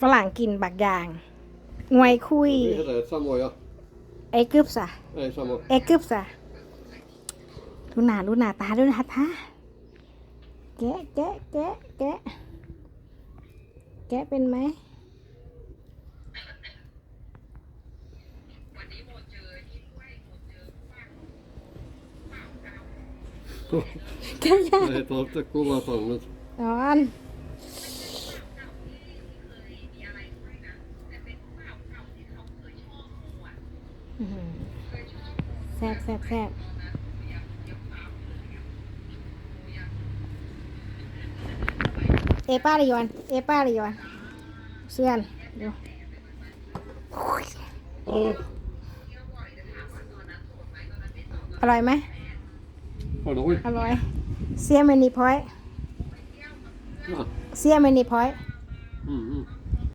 ฝรั่งกินบักอย่างงวยคุย Vi heter samma ja. ไอ้กึบซะ Nej, samma. ไอ้กึบซะดูหน้าดูหน้าตาดูหน้าตาแกะแกะแกะแกะแกะเป็นไหมแกะยาก Det heter inte kollaton, men นอน แซ่บแซ่บแซ่บเอป้าเลยยอน เอป้าเลยยอนเสื่อนดูอร่อยไหม halloj. อร่อยเสียเมนีพอย Ja. เสียเมนีพอย Mm, mm.